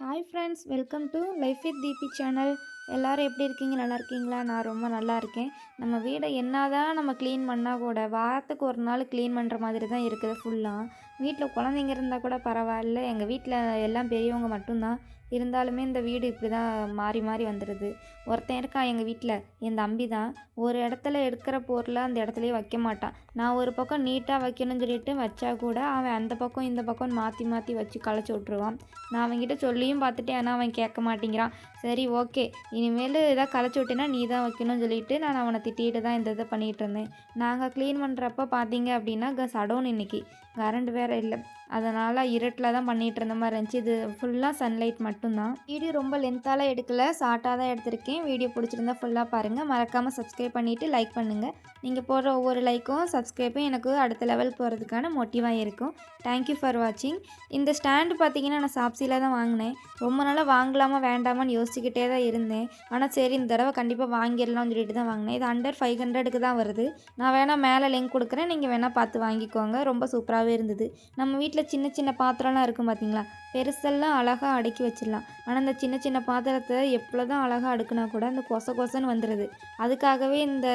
Hi friends welcome to life with Deepi channel எல்லோரும் எப்படி இருக்கீங்க? நல்லா இருக்கீங்களா? நான் ரொம்ப நல்லா இருக்கேன். நம்ம வீடை என்ன தான் நம்ம க்ளீன் பண்ணால் கூட வாரத்துக்கு ஒரு நாள் க்ளீன் பண்ணுற மாதிரி தான் இருக்குது ஃபுல்லாக வீட்டில் குழந்தைங்க இருந்தால் கூட பரவாயில்ல. எங்கள் வீட்டில் எல்லாம் பெரியவங்க மட்டும்தான். இருந்தாலுமே இந்த வீடு இப்படி தான் மாறி மாறி வந்துடுது ஒருத்தன் இருக்கான் எங்கள் வீட்டில் என் தம்பி தான். ஒரு இடத்துல எடுக்கிற பொருளை அந்த இடத்துலையே வைக்க மாட்டான். நான் ஒரு பக்கம் நீட்டாக வைக்கணும்னு சொல்லிட்டு வச்சா கூட அவன் அந்த பக்கம் இந்த பக்கம் மாற்றி மாற்றி வச்சு களைச்சி விட்ருவான் நான் அவன்கிட்ட சொல்லியும் பார்த்துட்டேன். ஆனால் அவன் கேட்க மாட்டேங்கிறான். சரி ஓகே. இனிமேல் எதாவது களைச்சி விட்டேன்னா நீ தான் வைக்கணும்னு சொல்லிட்டு நான் அவனை திட்டிகிட்டு தான் இந்த இதை பண்ணிகிட்டு இருந்தேன். நாங்கள் க்ளீன் பண்ணுறப்ப பார்த்தீங்க அப்படின்னா சடோன் இன்னைக்கு. கரண்ட் வேறு இல்லை அதனால் இருட்டில் தான் பண்ணிகிட்டு இருந்த மாதிரி இருந்துச்சு. இது ஃபுல்லாக சன்லைட் மட்டும்தான். வீடியோ ரொம்ப லென்த்தால் எடுக்கல ஷார்ட்டாக தான் எடுத்திருக்கேன். வீடியோ பிடிச்சிருந்தா ஃபுல்லாக பாருங்கள் மறக்காமல் சப்ஸ்கிரைப் பண்ணிவிட்டு லைக் பண்ணுங்கள் நீங்கள் போடுற ஒவ்வொரு லைக்கும் சப்ஸ்கிரைப்பும் எனக்கு அடுத்த லெவல் போகிறதுக்கான மோட்டிவாக இருக்கும். தேங்க்யூ ஃபார் வாட்சிங் இந்த ஸ்டாண்டு பார்த்தீங்கன்னா நான் சாப்சியில் தான் வாங்கினேன். ரொம்ப நாளாக வாங்கலாமா வேண்டாமான்னு யோசிச்சுக்கிட்டே தான் இருந்தேன். ஆனால் சரி இந்த தடவை கண்டிப்பாக வாங்கிடலாம்னு சொல்லிட்டு தான் வாங்கினேன். இது அண்டர் ஃபைவ் ஹண்ட்ரடுக்கு தான் வருது. நான் வேணால் மேலே லிங்க் கொடுக்குறேன். நீங்கள் வேணால் பார்த்து வாங்கிக்கோங்க. ரொம்ப சூப்பராகவே இருந்தது. நம்ம வீட்டில் சின்ன சின்ன பாத்திரம்லாம் இருக்கும் பார்த்தீங்களா பெருசெல்லாம் அழகாக அடுக்கி வச்சிடலாம். ஆனால் இந்த சின்ன சின்ன பாத்திரத்தை எவ்வளோ தான் அழகாக அடுக்குனா கூட அந்த கொச கொசன்னு வந்துடுது அதுக்காகவே இந்த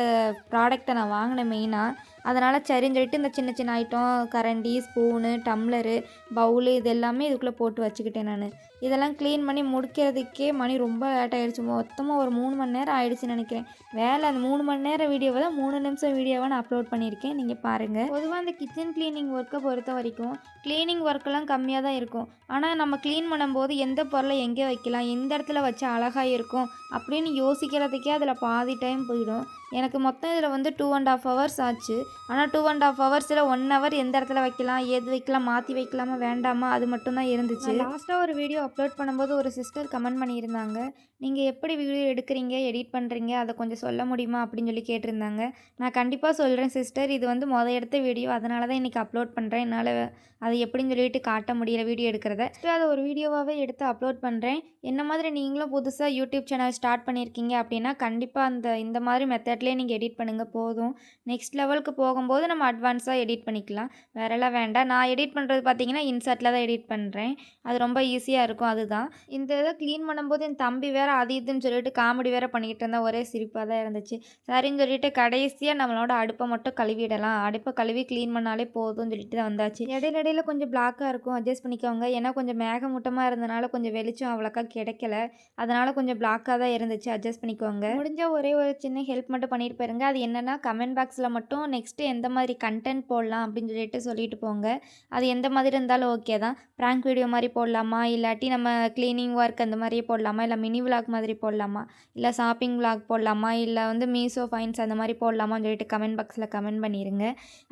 ப்ராடக்டை நான் வாங்கினேன் மெயினாக அதனால் சரின்னு சொல்லிட்டு இந்த சின்ன சின்ன ஐட்டம் கரண்டி ஸ்பூனு டம்ளரு பவுலு இது எல்லாமே இதுக்குள்ளே போட்டு வச்சுக்கிட்டேன் நான். இதெல்லாம் க்ளீன் பண்ணி முடிக்கிறதுக்கே மணி ரொம்ப லேட் ஆகிடுச்சு மொத்தமாக ஒரு மூணு மணி நேரம் ஆகிடுச்சின்னு நினைக்கிறேன். வேலை அந்த மூணு மணி நேரம் வீடியோவை தான் மூணு நிமிஷம் வீடியோவை நான் அப்லோட் பண்ணியிருக்கேன். நீங்கள் பாருங்கள் பொதுவாக அந்த கிச்சன் க்ளீனிங் ஒர்க்கை பொறுத்த வரைக்கும் க்ளீனிங் ஒர்க்கெல்லாம் கம்மியாக தான் இருக்கும். ஆனால் நம்ம க்ளீன் பண்ணும்போது எந்த பொருளை எங்கே வைக்கலாம் எந்த இடத்துல வச்சா அழகாக இருக்கும் அப்படின்னு யோசிக்கிறதுக்கே அதில் பாதி டைம் போயிடும். எனக்கு மொத்தம் இதில் வந்து டூ அண்ட் ஆஃப் ஹவர்ஸ் ஆச்சு. ஆனால் டூ அண்ட் ஆஃப் ஹவர்ஸில் ஒன் ஹவர் எந்த இடத்துல வைக்கலாம் எது வைக்கலாம் மாற்றி வைக்கலாமா வேண்டாமா அது மட்டும்தான் இருந்துச்சு. லாஸ்ட்டாக ஒரு வீடியோ அப்லோட் பண்ணும்போது ஒரு சிஸ்டர் கமெண்ட் பண்ணியிருந்தாங்க. நீங்கள் எப்படி வீடியோ எடுக்கிறீங்க எடிட் பண்ணுறீங்க அதை கொஞ்சம் சொல்ல முடியுமா அப்படின்னு சொல்லி கேட்டிருந்தாங்க. நான் கண்டிப்பாக சொல்கிறேன் சிஸ்டர் இது வந்து மொதல் எடுத்த வீடியோ அதனால தான் இன்றைக்கி அப்லோட் பண்ணுறேன் என்னால் அதை எப்படின்னு சொல்லிட்டு காட்ட முடியல வீடியோ எடுக்கிறத. அதை ஒரு வீடியோவாகவே எடுத்து அப்லோட் பண்ணுறேன் என்ன மாதிரி நீங்களும் புதுசாக யூடியூப் சேனல் ஸ்டார்ட் பண்ணியிருக்கீங்க அப்படின்னா கண்டிப்பாக அந்த இந்த மாதிரி மெத்தட்லேயே நீங்கள் எடிட் பண்ணுங்கள் போதும். நெக்ஸ்ட் லெவலுக்கு போகும்போது நம்ம அட்வான்ஸாக எடிட் பண்ணிக்கலாம். வேறெல்லாம் வேண்டாம். நான் எடிட் பண்ணுறது பார்த்தீங்கன்னா இன்சர்ட்டில் தான் எடிட் பண்ணுறேன் அது ரொம்ப ஈஸியாக இருக்கும் அதுதான். இந்த இதை க்ளீன் பண்ணும்போது என் தம்பி வேறு அது இதுன்னு சொல்லிட்டு காமெடி வேறு பண்ணிக்கிட்டு இருந்தால் ஒரே சிரிப்பாக தான் இருந்துச்சு. சரின்னு சொல்லிட்டு கடைசியாக நம்மளோட அடுப்பை மட்டும் கழுவிடலாம். அடுப்பை கழுவி க்ளீன் பண்ணாலே போதும்னு சொல்லிட்டு தான் வந்தாச்சு. இடையில இடையில கொஞ்சம் பிளாக்காக இருக்கும். அட்ஜஸ்ட் பண்ணிக்கோங்க. ஏன்னா கொஞ்சம் கொஞ்சம் மேகமூட்டமாக இருந்தனால கொஞ்சம் வெளிச்சம் அவ்வளோக்கா கிடைக்கல. அதனால் கொஞ்சம் பிளாக்காக தான் இருந்துச்சு. அட்ஜஸ்ட் பண்ணிக்கோங்க. முடிஞ்ச ஒரே ஒரு சின்ன ஹெல்ப் மட்டும் பண்ணிட்டு போயிருங்க. அது என்னென்னா கமெண்ட் பாக்ஸில் மட்டும் நெக்ஸ்ட்டு எந்த மாதிரி கண்டென்ட் போடலாம் அப்படின்னு சொல்லிட்டு சொல்லிட்டு போங்க. அது எந்த மாதிரி இருந்தாலும் ஓகே தான். ப்ராங்க் வீடியோ மாதிரி போடலாமா? இல்லாட்டி நம்ம க்ளீனிங் ஒர்க் அந்த மாதிரியே போடலாமா? இல்லை மினி விளாக் மாதிரி போடலாமா? இல்லை ஷாப்பிங் விளாக் போடலாமா? இல்லை வந்து மீசோ ஃபைன்ஸ் அந்த மாதிரி போடலாமான்னு சொல்லிட்டு கமெண்ட் பாக்ஸில் கமெண்ட் பண்ணிடுங்க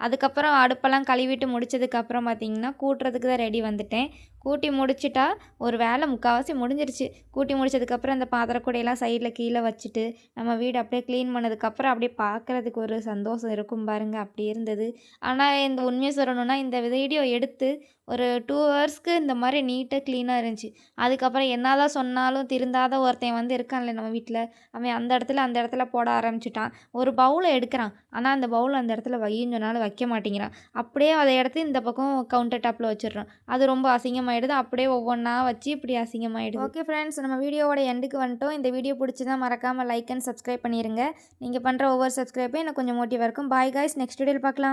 அதுக்கப்புறம் அடுப்பெல்லாம் கழுவிட்டு முடிச்சதுக்கப்புறம் பார்த்தீங்கன்னா கூட்டுறதுக்கு தான் ரெடி வந்துட்டேன். கூட்டி முடிச்சிட்டா ஒரு வேலை முக்கால்வாசி முடிஞ்சிருச்சு. கூட்டி முடிச்சதுக்கப்புறம் அந்த பாத்திரக்கூடையெல்லாம் சைடில் கீழே வச்சுட்டு நம்ம வீடு அப்படியே க்ளீன் பண்ணதுக்கப்புறம் அப்படியே பார்க்குறதுக்கு ஒரு சந்தோஷம் இருக்கும் பாருங்கள் அப்படி இருந்தது. ஆனால் இந்த உண்மையை சொல்லணும்னா இந்த வீடியோ எடுத்து ஒரு டூ ஹவர்ஸ்க்கு இந்த மாதிரி நீட்டாக க்ளீனாக இருந்துச்சு. அதுக்கப்புறம் என்ன தான் சொன்னாலும் திருந்தாத ஒருத்தன் வந்து இருக்கான்ல நம்ம வீட்டில் அவன் அந்த இடத்துல அந்த இடத்துல போட ஆரம்பிச்சிட்டான். ஒரு பவுலை எடுக்கிறான். ஆனால் அந்த பவுல் அந்த இடத்துல வையின்னு சொன்னாலும் வைக்க மாட்டேங்கிறான். அப்படியே அதை எடுத்து இந்த பக்கம் கவுண்டர் டாப்பில் வச்சிடுறான். அது ரொம்ப அசிங்கமாக அசிங்கமாயிடுது. அப்படியே ஒவ்வொன்றா வச்சு இப்படி அசிங்கமாயிடுது. ஓகே ஃப்ரெண்ட்ஸ் நம்ம வீடியோவோட எண்டுக்கு வந்துட்டோம். இந்த வீடியோ பிடிச்சதா மறக்காமல் லைக் அண்ட் சப்ஸ்கிரைப் பண்ணிடுங்க நீங்கள் பண்ணுற ஒவ்வொரு சப்ஸ்கிரைப்பும் எனக்கு கொஞ்சம் மோட்டிவாக இருக்கும். பாய் காய்ஸ் நெக்ஸ்ட் வீடியோவில் பார்க்கலாம்.